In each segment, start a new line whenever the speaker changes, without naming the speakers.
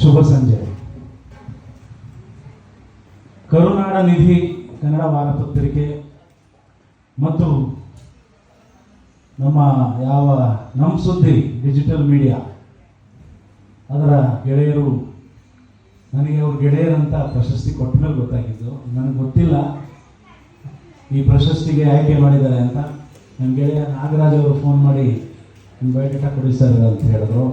ಶುಭ ಸಂಜೆ. ಕರುನಾಡ ನಿಧಿ ಕನ್ನಡ ವಾರಪತ್ರಿಕೆ ಮತ್ತು ನಮ್ಮ ಯಾವ ನಮ್ಮ ಸುದ್ದಿ ಡಿಜಿಟಲ್ ಮೀಡಿಯಾ. ಅದರ ಗೆಳೆಯರು, ನನಗೆ ಅವ್ರ ಗೆಳೆಯರಂತ ಪ್ರಶಸ್ತಿ ಕೊಟ್ಟ ಮೇಲೆ ಗೊತ್ತಾಗಿದ್ದು, ನನಗೆ ಗೊತ್ತಿಲ್ಲ ಈ ಪ್ರಶಸ್ತಿಗೆ ಆಯ್ಕೆ ಮಾಡಿದ್ದಾರೆ ಅಂತ. ನನ್ನ ಗೆಳೆಯ ನಾಗರಾಜ್ ಅವರು ಫೋನ್ ಮಾಡಿ ನಿಮ್ಮ ಬಯೋಡೇಟಾ ಕೊಡಿ ಸರ್ ಅಂತ ಹೇಳಿದ್ರು.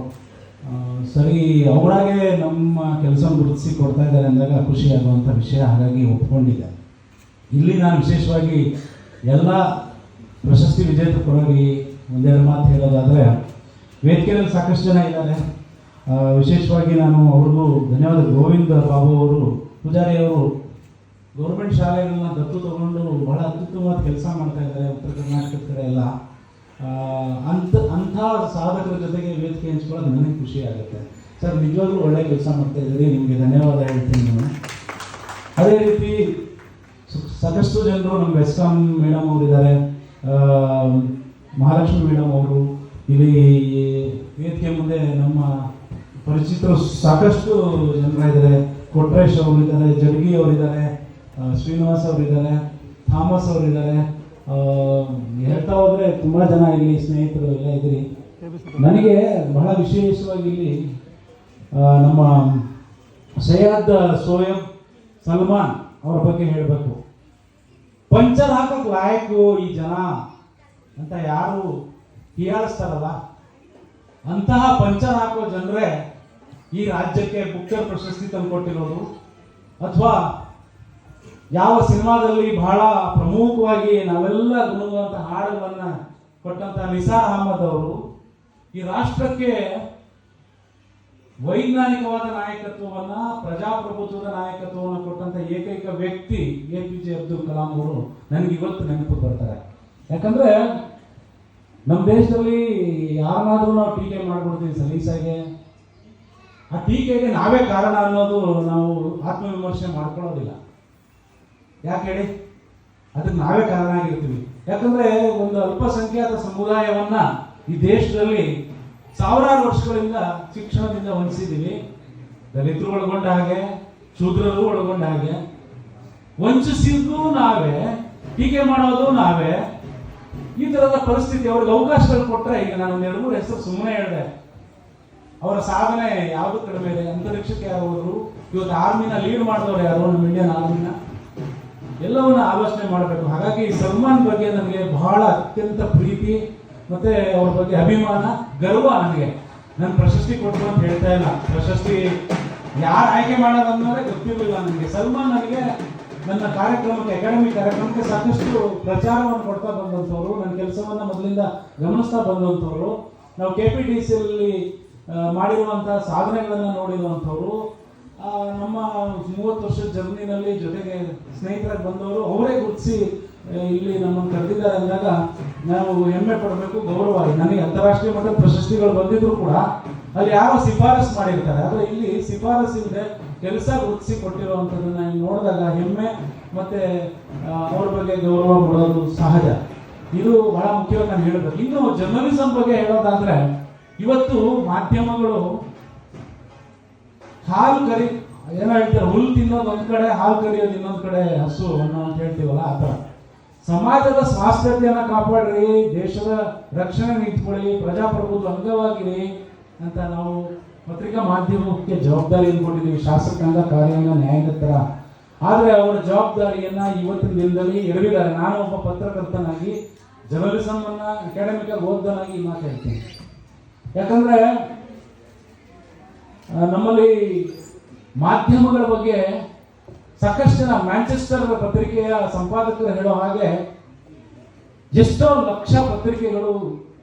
ಸರಿ ಅವರಾಗೆ ನಮ್ಮ ಕೆಲಸ ಗುರುತಿಸಿ ಕೊಡ್ತಾ ಇದ್ದಾರೆ ಅಂದಾಗ ಖುಷಿ ಆಗುವಂಥ ವಿಷಯ ಹಾಗಾಗಿ ಒಪ್ಕೊಂಡಿದ್ದೆ. ಇಲ್ಲಿ ನಾನು ವಿಶೇಷವಾಗಿ ಎಲ್ಲ ಪ್ರಶಸ್ತಿ ವಿಜೇತ ಪರವಾಗಿ ಒಂದೆರಡು ಮಾತು ಹೇಳೋದಾದರೆ, ವೇದಿಕೆಯಲ್ಲಿ ಸಾಕಷ್ಟು ಜನ ಇದ್ದಾರೆ. ವಿಶೇಷವಾಗಿ ನಾನು ಅವ್ರಿಗೂ ಧನ್ಯವಾದ ಗೋವಿಂದ ಬಾಬು ಅವರು, ಪೂಜಾರಿ ಅವರು ಗೌರ್ಮೆಂಟ್ ಶಾಲೆಗಳನ್ನ ದತ್ತು ತಗೊಂಡು ಬಹಳ ಅತ್ಯುತ್ತಮವಾದ ಕೆಲಸ ಮಾಡ್ತಾ ಇದ್ದಾರೆ, ಉತ್ತರ ಕರ್ನಾಟಕದ ಕಡೆ ಎಲ್ಲ. ಆ, ಅಂಥ ಸಾಧಕರ ಜೊತೆಗೆ ವೇದಿಕೆ ಹಂಚ್ಕೊಳ್ಳೋದು ನನಗೆ ಖುಷಿ ಆಗುತ್ತೆ. ಸರ್ ನಿಜವಾಗ್ಲೂ ಒಳ್ಳೆ ಕೆಲಸ ಮಾಡ್ತಾ ಇದ್ದೀರಿ. ನಿಮಗೆ ಧನ್ಯವಾದ ಹೇಳ್ತೀನಿ ನಾನು. ಅದೇ ರೀತಿ ಸಾಕಷ್ಟು ಜನರು ನಮ್ಮ ಬೆಸ್ಕಾಂ ಮೇಡಮ್ ಅವರಿದ್ದಾರೆ. ಮಹಾಲಕ್ಷ್ಮಿ ಮೇಡಮ್ ಅವರು ಇಲ್ಲಿ ವೇದಿಕೆ ಮುಂದೆ ನಮ್ಮ ಪರಿಚಿತರು ಸಾಕಷ್ಟು ಜನರ ಇದ್ದಾರೆ. ಕೊಟ್ರೇಶ್ ಅವರಿದ್ದಾರೆ ಜಡ್ಗಿ ಅವರಿದ್ದಾರೆ ಶ್ರೀನಿವಾಸ್ ಅವರಿದ್ದಾರೆ ಥಾಮಸ್ ಅವರಿದ್ದಾರೆ. ಹೇಳ್ತಾ ಹೋದ್ರೆ ತುಂಬಾ ಜನ ಇಲ್ಲಿ ಸ್ನೇಹಿತರು ಎಲ್ಲ ಇದ್ದೀರಿ. ನನಗೆ ಬಹಳ ವಿಶೇಷವಾಗಿ ಇಲ್ಲಿ ನಮ್ಮ ಸೈಯದ್ ಸೋಯಬ್ ಸಲ್ಮಾನ್ ಅವ್ರ ಬಗ್ಗೆ ಹೇಳಬೇಕು. ಪಂಚರ್ ಹಾಕಕ್ ಲಾಯಕು ಈ ಜನ ಅಂತ ಯಾರು ಹೀಯಾಳಿಸ್ತಾರಲ್ಲ ಅಂತಹ ಪಂಚರ್ ಹಾಕೋ ಜನರೇ ಈ ರಾಜ್ಯಕ್ಕೆ ಬುಕ್ಕರ್ ಪ್ರಶಸ್ತಿ ತಂದುಕೊಟ್ಟಿರೋದು. ಅಥವಾ ಯಾವ ಸಿನಿಮಾದಲ್ಲಿ ಬಹಳ ಪ್ರಮುಖವಾಗಿ ನಾವೆಲ್ಲ ಗುಣಗುವಂತ ಹಾಡುಗಳನ್ನ ಕೊಟ್ಟಂತ ನಿಸಾರ್ ಅಹಮದ್ ಅವರು ಈ ರಾಷ್ಟ್ರಕ್ಕೆ ವೈಜ್ಞಾನಿಕವಾದ ನಾಯಕತ್ವವನ್ನ, ಪ್ರಜಾಪ್ರಭುತ್ವದ ನಾಯಕತ್ವವನ್ನು ಕೊಟ್ಟಂತ ಏಕೈಕ ವ್ಯಕ್ತಿ A P J Abdul Kalam ಅವರು ನನಗೆ ಇವತ್ತು ನೆನಪು ಬರ್ತಾರೆ. ಯಾಕಂದ್ರೆ ನಮ್ಮ ದೇಶದಲ್ಲಿ ಯಾರನ್ನಾದ್ರೂ ನಾವು ಟೀಕೆ ಮಾಡ್ಬಿಡ್ತೀವಿ ಸಲೀಸಾಗೆ ಆ ಟೀಕೆಗೆ ನಾವೇ ಕಾರಣ ಅನ್ನೋದು ನಾವು ಆತ್ಮವಿಮರ್ಶೆ ಮಾಡ್ಕೊಳ್ಳೋದಿಲ್ಲ. ಯಾಕೆ ಹೇಳಿ? ಅದಕ್ಕೆ ನಾವೇ ಕಾರಣ ಆಗಿರ್ತೀವಿ. ಯಾಕಂದ್ರೆ ಒಂದು ಅಲ್ಪಸಂಖ್ಯಾತ ಸಮುದಾಯವನ್ನ ಈ ದೇಶದಲ್ಲಿ ಸಾವಿರಾರು ವರ್ಷಗಳಿಂದ ಶಿಕ್ಷಣದಿಂದ ವಂಚಿಸಿದ್ದೀವಿ ದಲಿತರು ಒಳಗೊಂಡ ಹಾಗೆ, ಶೂದ್ರರು ಒಳಗೊಂಡ ಹಾಗೆ. ವಂಚಿಸಿದ್ದು ನಾವೇ, ಟೀಕೆ ಮಾಡೋದು ನಾವೇ. ಈ ತರದ ಪರಿಸ್ಥಿತಿ ಅವ್ರಿಗೆ ಅವಕಾಶಗಳು ಕೊಟ್ರೆ ಈಗ ನಾನು ಒಂದು ಎರಡು ಮೂರು ಹೆಸರು ಸುಮ್ಮನೆ ಹೇಳಿದೆ. ಅವರ ಸಾಧನೆ ಯಾವುದು ಕಡಿಮೆ ಇದೆ? ಅಂತರಿಕ್ಷಕ್ಕೆ ಯಾರು ಹೋದ್ರು? ಇವತ್ತು ಆರ್ಮಿನ ಲೀಡ್ ಮಾಡಿದವರು ಯಾರು? ನಮ್ಮ ಇಂಡಿಯನ್ ಆರ್ಮಿನ ಎಲ್ಲವನ್ನ ಆಲೋಚನೆ ಮಾಡಬೇಕು. ಹಾಗಾಗಿ ಸಲ್ಮಾನ್ ಬಗ್ಗೆ ನನಗೆ ಬಹಳ ಅತ್ಯಂತ ಪ್ರೀತಿ, ಮತ್ತೆ ಅವ್ರ ಬಗ್ಗೆ ಅಭಿಮಾನ, ಗರ್ವ ನನಗೆ ನಾನು ಪ್ರಶಸ್ತಿ ಕೊಟ್ಟರು ಅಂತ ಹೇಳ್ತಾ ಇಲ್ಲ. ಪ್ರಶಸ್ತಿ ಯಾರು ಆಯ್ಕೆ ಮಾಡೋದು ಅನ್ನೋದೇ ಗೊತ್ತಿರಲಿಲ್ಲ ನನಗೆ. ಸಲ್ಮಾನ್ ನನಗೆ ನನ್ನ ಕಾರ್ಯಕ್ರಮಕ್ಕೆ, ಅಕಾಡೆಮಿ ಕಾರ್ಯಕ್ರಮಕ್ಕೆ ಸಾಕಷ್ಟು ಪ್ರಚಾರವನ್ನು ಕೊಡ್ತಾ ಬಂದಂಥವ್ರು. ನನ್ನ ಕೆಲಸವನ್ನ ಮೊದಲಿಂದ ಗಮನಿಸ್ತಾ ಬಂದಂಥವ್ರು. ನಾವು ಕೆ ಪಿ ಡಿ ಸಿಯಲ್ಲಿ ಮಾಡಿರುವಂಥ ಸಾಧನೆಗಳನ್ನು ನೋಡಿರುವಂಥವ್ರು. ನಮ್ಮ ಮೂವತ್ತು ವರ್ಷದ ಜರ್ನಿನಲ್ಲಿ ಜೊತೆಗೆ ಸ್ನೇಹಿತರಾಗಿ ಬಂದವರು, ಅವರೇ ಗುರುತಿಸಿ ಇಲ್ಲಿ ನಮ್ಮನ್ನು ಕರೆದಿದ್ದಾರೆ ಅಂದಾಗ ನಾವು ಹೆಮ್ಮೆ ಪಡಬೇಕು, ಗೌರವ. ನನಗೆ ಅಂತಾರಾಷ್ಟ್ರೀಯ ಮಟ್ಟದ ಪ್ರಶಸ್ತಿಗಳು ಬಂದಿದ್ರು ಕೂಡ ಅಲ್ಲಿ ಯಾರೋ ಶಿಫಾರಸ್ ಮಾಡಿರ್ತಾರೆ. ಆದರೆ ಇಲ್ಲಿ ಶಿಫಾರಸ್ ಇಲ್ಲದೆ ಕೆಲಸ ಗುರುತಿಸಿ ನಾನು ನೋಡಿದಾಗ ಹೆಮ್ಮೆ ಮತ್ತೆ ಅವ್ರ ಬಗ್ಗೆ ಗೌರವ ಕೊಡೋದು ಸಹಜ. ಇದು ಬಹಳ ಮುಖ್ಯವಾಗಿ ನಾನು ಹೇಳಬೇಕು. ಇನ್ನು ಜರ್ನಲಿಸಂ ಬಗ್ಗೆ ಹೇಳೋದಾದರೆ, ಇವತ್ತು ಮಾಧ್ಯಮಗಳು ಹಾಲು ಕರಿ, ಏನೋ ಹೇಳ್ತಾರೆ ಹುಲ್ಲು ತಿನ್ನೋದು ಒಂದ್ ಕಡೆ, ಹಾಲು ಕರಿಯೋದು ಇನ್ನೊಂದು ಕಡೆ, ಹಸು ಅನ್ನೋ ಅಂತ ಹೇಳ್ತೀವಲ್ಲ, ಆ ಸಮಾಜದ ಸ್ವಾಸ್ಥ್ಯತೆಯನ್ನ ಕಾಪಾಡ್ರಿ, ದೇಶದ ರಕ್ಷಣೆ ನಿಂತ್ಕೊಳ್ಳಿ ಪ್ರಜಾಪ್ರಭುತ್ವ ಅಂಗವಾಗಿರಿ ಅಂತ ನಾವು ಪತ್ರಿಕಾ ಮಾಧ್ಯಮಕ್ಕೆ ಜವಾಬ್ದಾರಿಯನ್ನು ಕೊಟ್ಟಿದ್ದೀವಿ ಶಾಸಕಾಂಗ ಕಾರ್ಯಾಂಗ ನ್ಯಾಯಾಂಗ ತರ ಆದರೆ ಅವರ ಜವಾಬ್ದಾರಿಯನ್ನ ಇವತ್ತಿನ ದಿನದಲ್ಲಿ ಎಡವಿದ್ದಾರೆ. ನಾನು ಒಬ್ಬ ಪತ್ರಕರ್ತನಾಗಿ ಜರ್ನಲಿಸಮ್ ಅನ್ನ ಅಕಾಡೆಮಿಕ್ ಆಗಿ ಓದ್ದನಾಗಿ ಮಾತಾಡ್ತೀನಿ ಯಾಕಂದ್ರೆ ನಮ್ಮಲ್ಲಿ ಮಾಧ್ಯಮಗಳ ಬಗ್ಗೆ ಸಾಕಷ್ಟು ಜನ ಮ್ಯಾಂಚೆಸ್ಟರ್ ಪತ್ರಿಕೆಯ ಸಂಪಾದಕರು ಹೇಳೋ ಹಾಗೆ ಎಷ್ಟೋ ಲಕ್ಷ ಪತ್ರಿಕೆಗಳು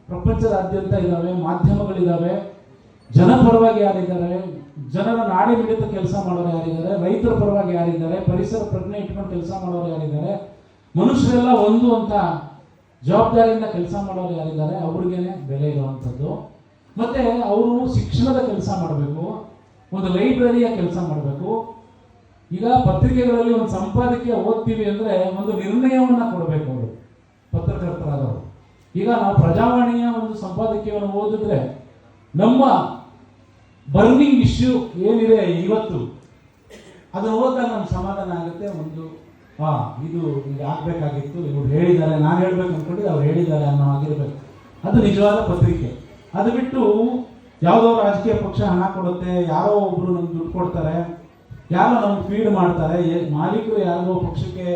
ಪ್ರಪಂಚದಾದ್ಯಂತ ಇದ್ದಾವೆ, ಮಾಧ್ಯಮಗಳಿದ್ದಾವೆ. ಜನಪರವಾಗಿ ಯಾರಿದ್ದಾರೆ? ಜನರ ನಾಡಿ ಮಿಡಿತ ಕೆಲಸ ಮಾಡೋರು ಯಾರಿದ್ದಾರೆ? ರೈತರ ಪರವಾಗಿ ಯಾರಿದ್ದಾರೆ? ಪರಿಸರ ಪ್ರಜ್ಞೆ ಇಟ್ಕೊಂಡು ಕೆಲಸ ಮಾಡೋರು ಯಾರಿದ್ದಾರೆ? ಮನುಷ್ಯರೆಲ್ಲ ಒಂದು ಅಂತ ಜವಾಬ್ದಾರಿಯಿಂದ ಕೆಲಸ ಮಾಡೋರು ಯಾರಿದ್ದಾರೆ? ಅವ್ರಿಗೇನೆ ಬೆಲೆ ಇರುವಂಥದ್ದು. ಮತ್ತೆ ಅವರು ಶಿಕ್ಷಣದ ಕೆಲಸ ಮಾಡಬೇಕು, ಒಂದು ಲೈಬ್ರರಿಯ ಕೆಲಸ ಮಾಡಬೇಕು. ಈಗ ಪತ್ರಿಕೆಗಳಲ್ಲಿ ಒಂದು ಸಂಪಾದಕೀಯ ಓದ್ತೀವಿ ಅಂದ್ರೆ ಒಂದು ನಿರ್ಣಯವನ್ನ ಕೊಡಬೇಕು ಅವರು, ಪತ್ರಕರ್ತರಾದವರು. ಈಗ ನಾವು ಪ್ರಜಾವಾಣಿಯ ಒಂದು ಸಂಪಾದಕೀಯವನ್ನು ಓದಿದ್ರೆ ನಮ್ಮ ಬರ್ನಿಂಗ್ ಇಶ್ಯೂ ಏನಿದೆ ಇವತ್ತು ಅದು ಓದಿದಾಗ ನಮ್ಗೆ ಸಮಾಧಾನ ಆಗುತ್ತೆ, ಒಂದು, ಹಾ, ಇದು ಈಗ ಆಗ್ಬೇಕಾಗಿತ್ತು, ಇವ್ರು ಹೇಳಿದ್ದಾರೆ, ನಾನು ಹೇಳ್ಬೇಕು ಅಂದ್ಕೊಂಡಿದ್ದು ಅವ್ರು ಹೇಳಿದ್ದಾರೆ ಅನ್ನೋ ಆಗಿರ್ಬೇಕು ಅದು ನಿಜವಾದ ಪತ್ರಿಕೆ. ಅದು ಬಿಟ್ಟು ಯಾವುದೋ ರಾಜಕೀಯ ಪಕ್ಷ ಹಣ ಕೊಡುತ್ತೆ, ಯಾರೋ ಒಬ್ರು ನಮ್ಗೆ ದುಡ್ಡು ಕೊಡ್ತಾರೆ, ಯಾರೋ ನಮ್ಗೆ ಫೀಡ್ ಮಾಡ್ತಾರೆ ಮಾಲೀಕರು ಯಾರಿಗೋ ಪಕ್ಷಕ್ಕೆ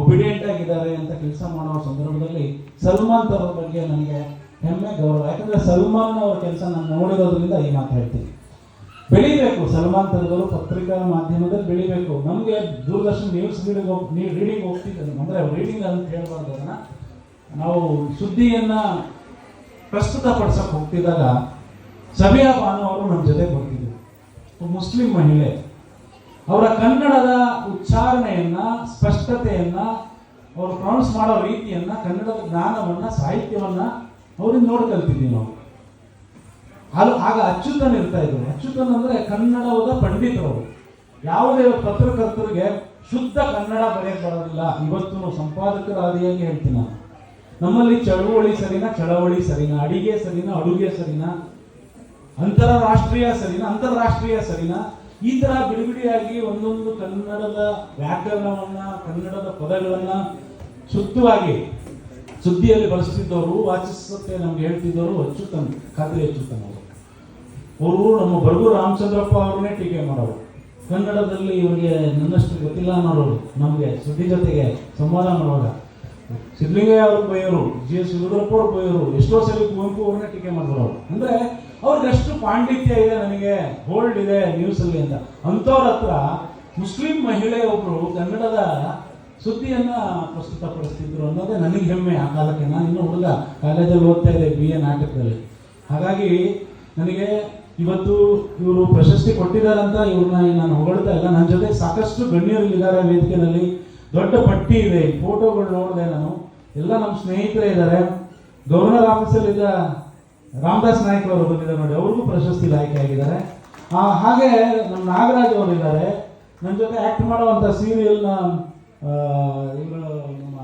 ಒಬಿಡಿಯಂಟ್ ಆಗಿದ್ದಾರೆ ಅಂತ ಕೆಲಸ ಮಾಡೋ ಸಂದರ್ಭದಲ್ಲಿ ಸಲ್ಮಾನ್ ತರೋ ಬಗ್ಗೆ ನನಗೆ ಹೆಮ್ಮೆ, ಗೌರವ. ಯಾಕಂದ್ರೆ ಸಲ್ಮಾನ್ ಅವರ ಕೆಲಸ ನಾನು ನೋಡಿರೋದ್ರಿಂದ ಈ ಮಾತು ಹೇಳ್ತೀನಿ. ಬೆಳಿಬೇಕು, ಸಲ್ಮಾನ್ ತರದವರು ಪತ್ರಿಕಾ ಮಾಧ್ಯಮದಲ್ಲಿ ಬೆಳಿಬೇಕು. ನಮಗೆ ದೂರದರ್ಶನ ನ್ಯೂಸ್ ರೀಡಿಂಗ್ ಹೋಗ್ ರೀಡಿಂಗ್ ಹೋಗ್ತಿದ್ದೆ ಅಂದ್ರೆ ರೀಡಿಂಗ್ ಅಂತ ಹೇಳ್ಬಾರ್ದು ನಾವು ಸುದ್ದಿಯನ್ನ ಪ್ರಸ್ತುತಪಡಿಸಕ್ ಹೋಗ್ತಿದ್ದಾಗ ಸಬಿಯಾ ಬಾನು ಅವರು ನಮ್ಮ ಜೊತೆ ಬರ್ತಿದ್ರು. ಮುಸ್ಲಿಂ ಮಹಿಳೆ. ಅವರ ಕನ್ನಡದ ಉಚ್ಚಾರಣೆಯನ್ನ, ಸ್ಪಷ್ಟತೆಯನ್ನ, ಅವರು ಪ್ರೊನೌನ್ಸ್ ಮಾಡೋ ರೀತಿಯನ್ನ, ಕನ್ನಡದ ಜ್ಞಾನವನ್ನ, ಸಾಹಿತ್ಯವನ್ನ ಅವ್ರಿಂದ ನೋಡಿ ನಾವು. ಅದು ಆಗ ಅಚ್ಯುತನ್ ಇರ್ತಾ ಇದ್ರು. ಅಚ್ಯುತನ್ ಅಂದ್ರೆ ಕನ್ನಡದ ಪಂಡಿತರು ಯಾವುದೇ ಪತ್ರಕರ್ತರಿಗೆ ಶುದ್ಧ ಕನ್ನಡ ಬರೆಯಕ್ಕೆ ಬರೋದಿಲ್ಲ. ಇವತ್ತು ಸಂಪಾದಕರಾದಿಯಾಗಿ ಹೇಳ್ತೀನಿ ನಾನು. ನಮ್ಮಲ್ಲಿ ಚಳುವಳಿ ಸರಿನಾ, ಚಳವಳಿ ಸರಿನಾ, ಅಡಿಗೆ ಸರಿನಾ, ಅಡುಗೆ ಸರಿನಾ, ಅಂತಾರಾಷ್ಟ್ರೀಯ ಸರಿನಾ ಅಂತಾರಾಷ್ಟ್ರೀಯ ಸರಿನಾ, ಈ ತರ ಬಿಡಿಬಿಡಿಯಾಗಿ ಒಂದೊಂದು ಕನ್ನಡದ ವ್ಯಾಕರಣವನ್ನ, ಕನ್ನಡದ ಪದಗಳನ್ನ ಶುದ್ಧವಾಗಿ ಸುದ್ದಿಯಲ್ಲಿ ಬಳಸ್ತಿದ್ದವರು, ವಾಚಿಸುತ್ತೆ ನಮ್ಗೆ ಹೇಳ್ತಿದ್ದವರು ಅಚ್ಚುತನ್, ಖಾತ್ರಿ ಅಚ್ಚುತನ್ ಅವರು. ಅವರು ನಮ್ಮ ಬರಗೂರು ರಾಮಚಂದ್ರಪ್ಪ ಅವ್ರನ್ನೇ ಟೀಕೆ ಮಾಡೋರು. ಕನ್ನಡದಲ್ಲಿ ಇವರಿಗೆ ನನ್ನಷ್ಟು ಗೊತ್ತಿಲ್ಲ ಅನ್ನೋರು ನಮಗೆ ಸುದ್ದಿ ಜೊತೆಗೆ ಸಂವಾದ ಮಾಡುವಾಗ. ಸಿದ್ಧಲಿಂಗಯ್ಯ ಅವರು ಬೈಯೋರು ಜಿ ಎಸ್ ಯಡಿಯೂರಪ್ಪ ಅವರು ಬೈಯೋರು ಎಷ್ಟೋ ಸಲ ಕುವೆಂಪು ಅವ್ರನ್ನ ಟೀಕೆ ಮಾಡಿದ್ರು ಅವರು. ಅಂದ್ರೆ ಅವ್ರಿಗೆ ಅಷ್ಟು ಪಾಂಡಿತ್ಯ ಇದೆ ನನಗೆ ಹೋಲ್ಡ್ ಇದೆ ನ್ಯೂಸ್ ಅಲ್ಲಿ ಅಂತ. ಅಂಥವ್ರ ಹತ್ರ ಮುಸ್ಲಿಂ ಮಹಿಳೆ ಒಬ್ರು ಕನ್ನಡದ ಸುದ್ದಿಯನ್ನ ಪ್ರಸ್ತುತಪಡಿಸ್ತಿದ್ರು ಅನ್ನೋದೇ ನನಗೆ ಹೆಮ್ಮೆ ಆ ಕಾಲಕ್ಕೆ. ನಾನು ಇನ್ನೂ ಹುಡುಗ. ಕಾಲೇಜಲ್ಲಿ ಓದ್ತಾ ಇದ್ದೆ ಬಿ ಎ ನಾಟಕದಲ್ಲಿ. ಹಾಗಾಗಿ ನನಗೆ ಇವತ್ತು ಇವರು ಪ್ರಶಸ್ತಿ ಕೊಟ್ಟಿದ್ದಾರೆ ಅಂತ ಇವ್ರನ್ನ ನಾನು ಹೊಗಳ್ತಾ ಇಲ್ಲ. ನನ್ನ ಜೊತೆ ಸಾಕಷ್ಟು ಗಣ್ಯರು ಇದ್ದಾರೆ ವೇದಿಕೆಯಲ್ಲಿ. ದೊಡ್ಡ ಪಟ್ಟಿ ಇದೆ. ಫೋಟೋಗಳು ನೋಡಿದೆ ನಾನು. ಎಲ್ಲ ನಮ್ಮ ಸ್ನೇಹಿತರೇ ಇದ್ದಾರೆ. ಗವರ್ನರ್ ಆಫೀಸಲ್ಲಿ ಇದ್ದ ರಾಮದಾಸ್ ನಾಯ್ಕ ಅವರು ಬಂದಿದ್ದಾರೆ ನೋಡಿ. ಅವ್ರಿಗೂ ಪ್ರಶಸ್ತಿ ಆಯ್ಕೆ ಆಗಿದ್ದಾರೆ. ಹಾಗೆ ನಮ್ಮ ನಾಗರಾಜ್ ಅವರು ಇದ್ದಾರೆ. ನನ್ನ ಜೊತೆ ಆ್ಯಕ್ಟ್ ಮಾಡುವಂಥ ಸೀರಿಯಲ್ನ ಇವರು ನಮ್ಮ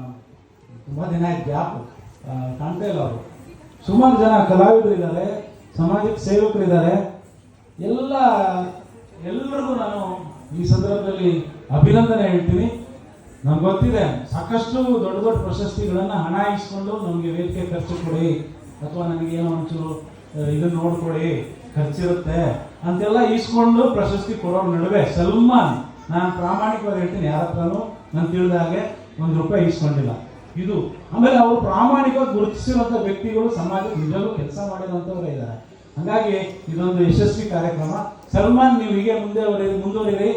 ತುಂಬ ದಿನ ಆಯ್ತು ಗ್ಯಾಪ್ ಕಾಣ್ತಾ ಇಲ್ಲ ಅವರು. ಸುಮಾರು ಜನ ಕಲಾವಿದರು ಇದ್ದಾರೆ. ಸಮಾಜಕ್ಕೆ ಸೇವಕರಿದ್ದಾರೆ ಎಲ್ಲ ಎಲ್ಲರಿಗೂ ನಾನು ಈ ಸಂದರ್ಭದಲ್ಲಿ ಅಭಿನಂದನೆ ಹೇಳ್ತೀನಿ. ನಮ್ಗೆ ಗೊತ್ತಿದೆ, ಸಾಕಷ್ಟು ದೊಡ್ಡ ದೊಡ್ಡ ಪ್ರಶಸ್ತಿಗಳನ್ನ ಹಣ ಇಸ್ಕೊಂಡು ನಮಗೆ ವೇದಿಕೆ ಖರ್ಚು ಕೊಡಿ, ಅಥವಾ ನನಗೆ ಏನೋ ಒಂಚೂರು ಇದು ನೋಡ್ಕೊಡಿ, ಖರ್ಚಿರುತ್ತೆ ಅಂತೆಲ್ಲ ಇಸ್ಕೊಂಡು ಪ್ರಶಸ್ತಿ ಕೊಡೋ ನಡುವೆ ಸಲ್ಮಾನ್, ನಾನು ಪ್ರಾಮಾಣಿಕವಾಗಿ ಹೇಳ್ತೀನಿ, ಯಾರ ಹತ್ರನೂ ನಾನು ತಿಳಿದ ಹಾಗೆ ಒಂದು ರೂಪಾಯಿ ಇಸ್ಕೊಂಡಿಲ್ಲ. ಇದು, ಆಮೇಲೆ ಅವರು ಪ್ರಾಮಾಣಿಕವಾಗಿ ಗುರುತಿಸಿರುವಂಥ ವ್ಯಕ್ತಿಗಳು ಸಮಾಜಕ್ಕೆ ನಿಜವೂ ಕೆಲಸ ಮಾಡಿರುವಂತವ್ರೆ ಇದ್ದಾರೆ ಹಾಗಾಗಿ ಇದೊಂದು ಯಶಸ್ವಿ ಕಾರ್ಯಕ್ರಮ. ಸಲ್ಮಾನ್, ನೀವು ಹೀಗೆ ಮುಂದೆ ಮುಂದುವರಿರಿ